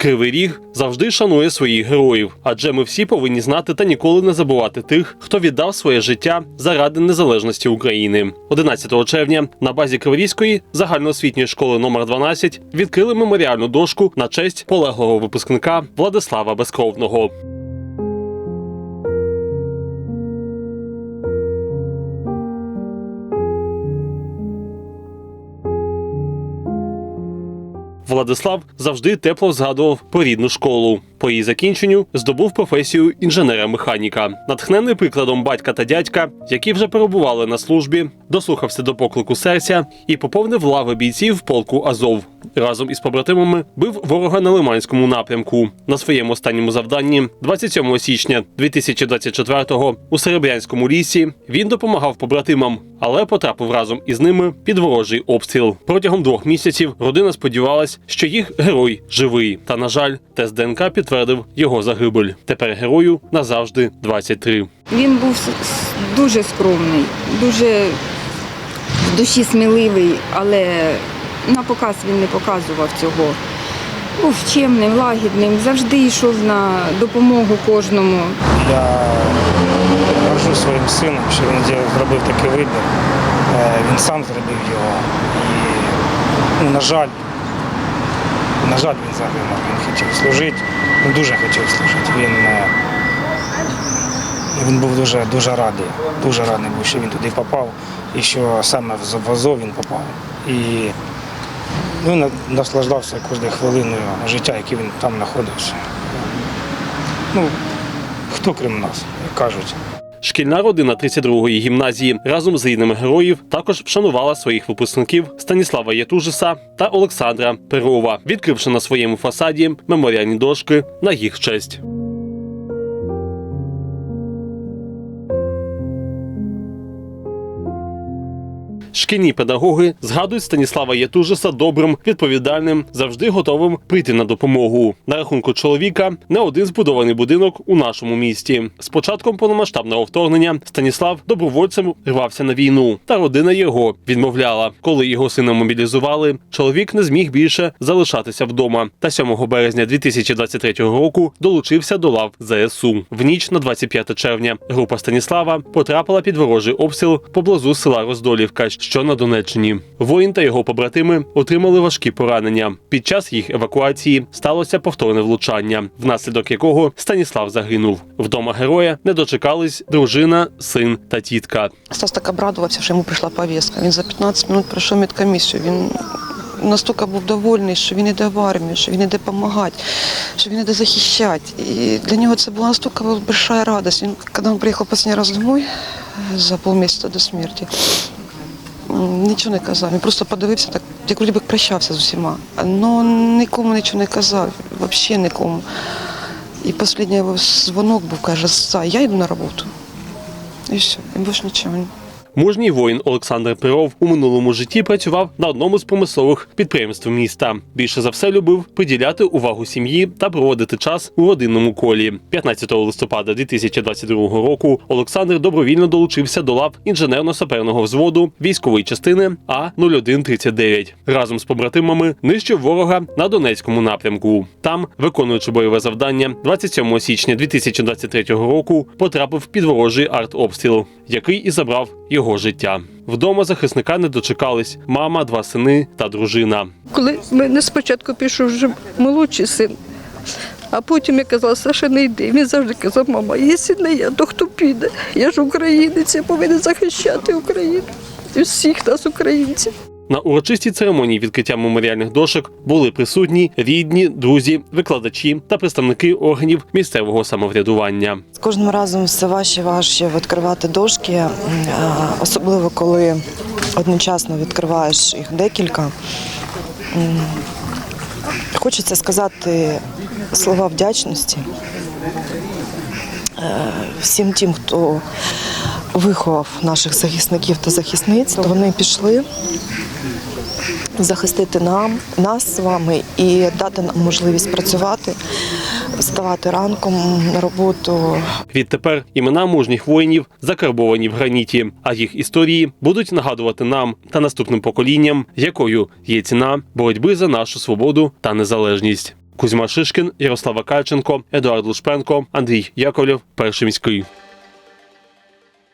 Кривий ріг завжди шанує своїх героїв, адже ми всі повинні знати та ніколи не забувати тих, хто віддав своє життя заради незалежності України. 11 червня на базі Криворізької загальноосвітньої школи номер 12 відкрили меморіальну дошку на честь полеглого випускника Владислава Безкровного. Владислав завжди тепло згадував порідну школу. По її закінченню здобув професію інженера-механіка. Натхнений прикладом батька та дядька, які вже перебували на службі, дослухався до поклику серця і поповнив лави бійців полку Азов. Разом із побратимами бив ворога на Лиманському напрямку. На своєму останньому завданні, 27 січня 2024-го, у Серебрянському лісі, він допомагав побратимам, але потрапив разом із ними під ворожий обстріл. Протягом двох місяців родина сподівалась, що їх герой живий. Та на жаль, тест ДНК підтвердив його загибель. Тепер герою назавжди 23. Він був дуже скромний, дуже в душі сміливий, але на показ він не показував цього. Був чемним, лагідним, завжди йшов на допомогу кожному. Я горжу своїм сином, що він зробив- зробив такий вибір. Е, Він сам зробив його. І, ну, на жаль, на жаль, він загинув. Він хотів служити, ну, дуже хотів служити. Він, е, він був дуже, дуже радий. Дуже радий був, що він туди попав і що саме в Азов він попав. І ну, наслаждався кожною хвилиною життя, яке він там знаходився. Ну, хто крім нас, як кажуть. Шкільна родина 32-ї гімназії разом з рідними героїв також вшанувала своїх випускників Станіслава Ятужиса та Олександра Перова, відкривши на своєму фасаді меморіальні дошки на їх честь. Шкільні педагоги згадують Станіслава Ятужиса добрим, відповідальним, завжди готовим прийти на допомогу. На рахунку чоловіка не один збудований будинок у нашому місті. З початком повномасштабного вторгнення Станіслав добровольцем рвався на війну, та родина його відмовляла. Коли його сина мобілізували, чоловік не зміг більше залишатися вдома. Та 7 березня 2023 року долучився до лав ЗСУ. В ніч на 25 червня група Станіслава потрапила під ворожий обстріл поблизу села Роздолівка, що на Донеччині. Воїн та його побратими отримали важкі поранення. Під час їх евакуації сталося повторне влучання, внаслідок якого Станіслав загинув. Вдома героя не дочекались дружина, син та тітка. Стас так обрадувався, що йому прийшла повістка. Він за 15 хвилин пройшов медкомісію. Він настільки був довольний, що він іде в армію, що він іде допомагати, що він іде захищати. І для нього це була настільки велика радість. Він, коли він приїхав останній раз домой за полмісяця до смерті, нічого не казав. Він просто подивився, так, як вроді прощався з усіма. Але нікому нічого не казав, взагалі нікому. І останній дзвонок був, каже, «Са, я йду на роботу. І все, і більше нічого. Мужній воїн Олександр Перов у минулому житті працював на одному з промислових підприємств міста. Більше за все любив приділяти увагу сім'ї та проводити час у родинному колі. 15 листопада 2022 року Олександр добровільно долучився до лав інженерно-саперного взводу військової частини А 0139 Разом з побратимами нищив ворога на Донецькому напрямку. Там, виконуючи бойове завдання, 27 січня 2023 року потрапив під ворожий артобстріл, який і забрав його життя. Вдома захисника не дочекались мама, два сини та дружина. Коли мене спочатку пішов вже молодший син, а потім я казала, Саша, не йди. Він завжди казав, мама, якщо не я, то хто піде? Я ж українець, я повинен захищати Україну. Всіх нас, українців. На урочистій церемонії відкриття меморіальних дошок були присутні рідні, друзі, викладачі та представники органів місцевого самоврядування. З кожним разом все важче важче відкривати дошки, особливо коли одночасно відкриваєш їх декілька. Хочеться сказати слова вдячності е, всім тим, хто виховав наших захисників та захисниць. Вони пішли захистити нам, нас з вами і дати нам можливість працювати, вставати ранком на роботу, Відтепер імена мужніх воїнів закарбовані в граніті, а їх історії будуть нагадувати нам та наступним поколінням, якою є ціна боротьби за нашу свободу та незалежність. Кузьма Шишкін, Ярослава Кальченко, Едуард Лушпенко, Андрій Яковлєв, перший міський.